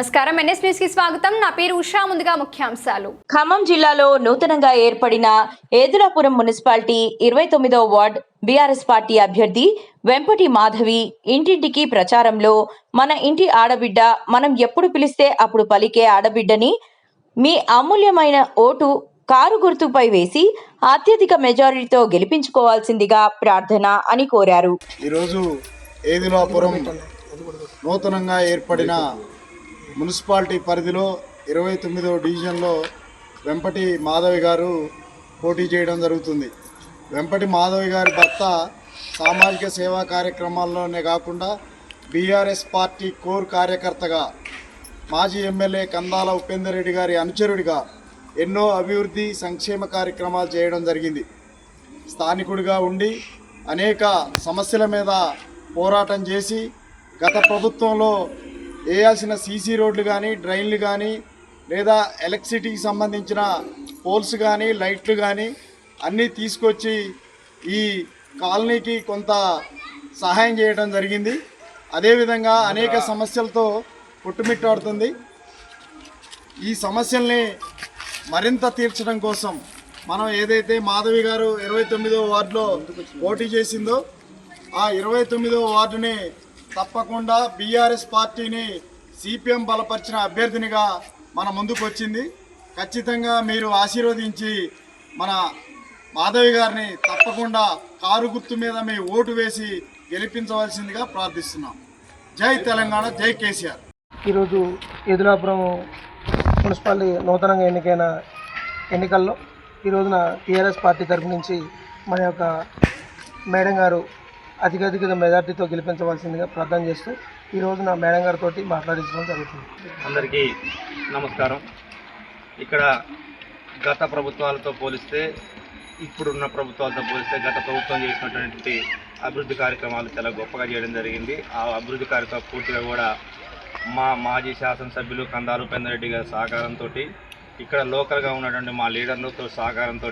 నమస్కారం. ఎన్ఎస్ న్యూస్కి స్వాగతం. నా పేరు ఉషా. ముందుగా ముఖ్యాంశాలు. ఖమ్మం జిల్లాలో నూతనంగా ఏర్పడిన ఏదులాపురం మున్సిపాలిటీ ఇరవై తొమ్మిదవ వార్డ్ బీఆర్ఎస్ పార్టీ అభ్యర్థి వెంపటి మాధవి ఇంటింటికి ప్రచారంలో మన ఇంటి ఆడబిడ్డ మనం ఎప్పుడు పిలిస్తే అప్పుడు పలికే ఆడబిడ్డని మీ అమూల్యమైన ఓటు కారు గుర్తుపై వేసి అత్యధిక మెజారిటీతో గెలిపించుకోవాల్సిందిగా ప్రార్థన అని కోరారు. ఈరోజు ఏదిలాపురం నూతనంగా ఏర్పడిన మున్సిపాలిటీ పరిధిలో ఇరవై తొమ్మిదవ డివిజన్లో వెంపటి మాధవి గారు పోటీ చేయడం జరుగుతుంది. వెంపటి మాధవి గారి భర్త సామాజిక సేవా కార్యక్రమాల్లోనే కాకుండా బీఆర్ఎస్ పార్టీ కోర్ కార్యకర్తగా మాజీ ఎమ్మెల్యే కందాల ఉపేందర్ రెడ్డి గారి అనుచరుడిగా ఎన్నో అభివృద్ధి సంక్షేమ కార్యక్రమాలు చేయడం జరిగింది. స్థానికుడిగా ఉండి అనేక సమస్యల మీద పోరాటం చేసి గత ప్రభుత్వంలో వేయాల్సిన సీసీ రోడ్లు కానీ డ్రైన్లు కానీ లేదా ఎలక్ట్రిసిటీకి సంబంధించిన పోల్స్ కానీ లైట్లు కానీ అన్నీ తీసుకొచ్చి ఈ కాలనీకి కొంత సహాయం చేయడం జరిగింది. అదేవిధంగా అనేక సమస్యలతో పుట్టుమిట్టాడుతుంది ఈ సమస్యల్ని మరింత తీర్చడం కోసం మనం ఏదైతే మాధవి గారు ఇరవై తొమ్మిదో వార్డులో పోటీ చేసిందో ఆ ఇరవై తొమ్మిదో వార్డుని తప్పకుండా బీఆర్ఎస్ పార్టీని సిపిఎం బలపరిచిన అభ్యర్థినిగా మన ముందుకు వచ్చింది. ఖచ్చితంగా మీరు ఆశీర్వదించి మన మాధవి గారిని తప్పకుండా కారు గుర్తు మీద మీ ఓటు వేసి గెలిపించవలసిందిగా ప్రార్థిస్తున్నాం. జై తెలంగాణ జై కేసీఆర్. ఈరోజు ఎదులాపురం మున్సిపాలిటీ నూతనంగా ఎన్నికైన ఎన్నికల్లో ఈ రోజున టీఆర్ఎస్ పార్టీ తరఫు నుంచి మన యొక్క మేడం గారు అధికాధిక మెజార్టీతో గెలిపించవలసిందిగా ప్రార్థన చేస్తూ ఈరోజు నా మేడం గారితో మాట్లాడించడం జరుగుతుంది. అందరికీ నమస్కారం. ఇక్కడ గత ప్రభుత్వాలతో పోలిస్తే ఇప్పుడున్న ప్రభుత్వాలతో పోలిస్తే గత ప్రభుత్వం చేసినటువంటి అభివృద్ధి కార్యక్రమాలు చాలా గొప్పగా చేయడం జరిగింది. ఆ అభివృద్ధి కార్యక్రమం పూర్తిగా కూడా మా మాజీ శాసనసభ్యులు కందాలు పెందరెడ్డి గారి సహకారంతో ఇక్కడ లోకల్గా ఉన్నటువంటి మా లీడర్లతో సహకారంతో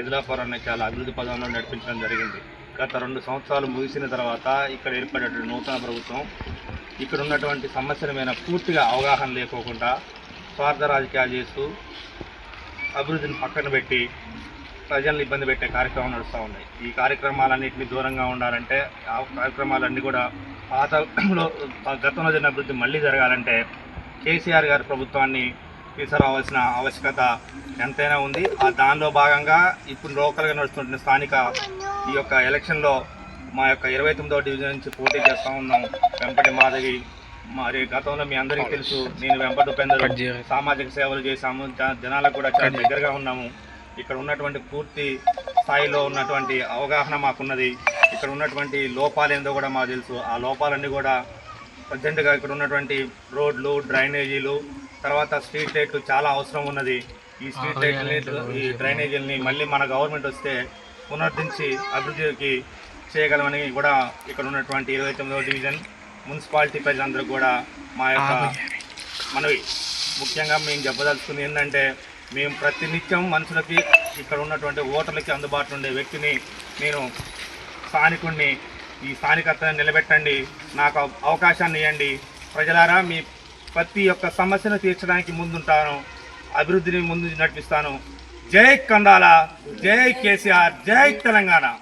ఎదులాపురాన్ని చాలా అభివృద్ధి పదంలో నడిపించడం జరిగింది. గత రెండు సంవత్సరాలు ముగిసిన తర్వాత ఇక్కడ ఏర్పడేటువంటి నూతన ప్రభుత్వం ఇక్కడ ఉన్నటువంటి సమస్యల మీద పూర్తిగా అవగాహన లేకోకుండా స్వార్థ రాజకీయాలు చేస్తూ అభివృద్ధిని పక్కన పెట్టి ప్రజల్ని ఇబ్బంది పెట్టే కార్యక్రమం నడుస్తూ ఉన్నాయి. ఈ కార్యక్రమాలన్నింటినీ దూరంగా ఉండాలంటే ఆ కార్యక్రమాలన్నీ కూడా పాతలో గతంలో జరిగిన అభివృద్ధి మళ్ళీ జరగాలంటే కేసీఆర్ గారి ప్రభుత్వాన్ని తీసుకురావాల్సిన ఆవశ్యకత ఎంతైనా ఉంది. ఆ దానిలో భాగంగా ఇప్పుడు లోకల్గా నడుస్తున్న స్థానిక ఈ యొక్క ఎలక్షన్లో మా యొక్క ఇరవై తొమ్మిదవ డివిజన్ నుంచి పోటీ చేస్తూ ఉన్నాం. వెంపటి మాధవి మరి గతంలో మీ అందరికీ తెలుసు నేను వెంపటి ఉపేందర్ సామాజిక సేవలు చేశాము. జనాలకు కూడా చాలా దగ్గరగా ఉన్నాము. ఇక్కడ ఉన్నటువంటి పూర్తి స్థాయిలో ఉన్నటువంటి అవగాహన మాకున్నది. ఇక్కడ ఉన్నటువంటి లోపాలు ఏందో కూడా మాకు తెలుసు. ఆ లోపాలన్నీ కూడా ప్రజెంట్గా ఇక్కడ ఉన్నటువంటి రోడ్లు డ్రైనేజీలు తర్వాత స్ట్రీట్ లైట్లు చాలా అవసరం ఉన్నది. ఈ స్ట్రీట్ లైట్లని ఈ డ్రైనేజీలని మళ్ళీ మన గవర్నమెంట్ వస్తే పునరుద్ధరించి అభివృద్ధికి చేయగలమని కూడా ఇక్కడ ఉన్నటువంటి ఇరవై తొమ్మిదవ డివిజన్ మున్సిపాలిటీ ప్రజలందరూ కూడా మా యొక్క మనవి. ముఖ్యంగా మేము చెప్పదలుచుకుంది ఏంటంటే మేము ప్రతినిత్యం మనుషులకి ఇక్కడ ఉన్నటువంటి ఓటర్లకి అందుబాటులో ఉండే వ్యక్తిని నేను స్థానికుడిని ఈ స్థానికతను నిలబెట్టండి నాకు అవ- అవకాశాన్ని ఇవ్వండి ప్రజలారా మీ ప్రతి ఒక్క సమస్యను తీర్చడానికి ముందుంటాను. అభివృద్ధిని ముందు నడిపిస్తాను. జై కందాల జై కేసీఆర్ జై తెలంగాణ.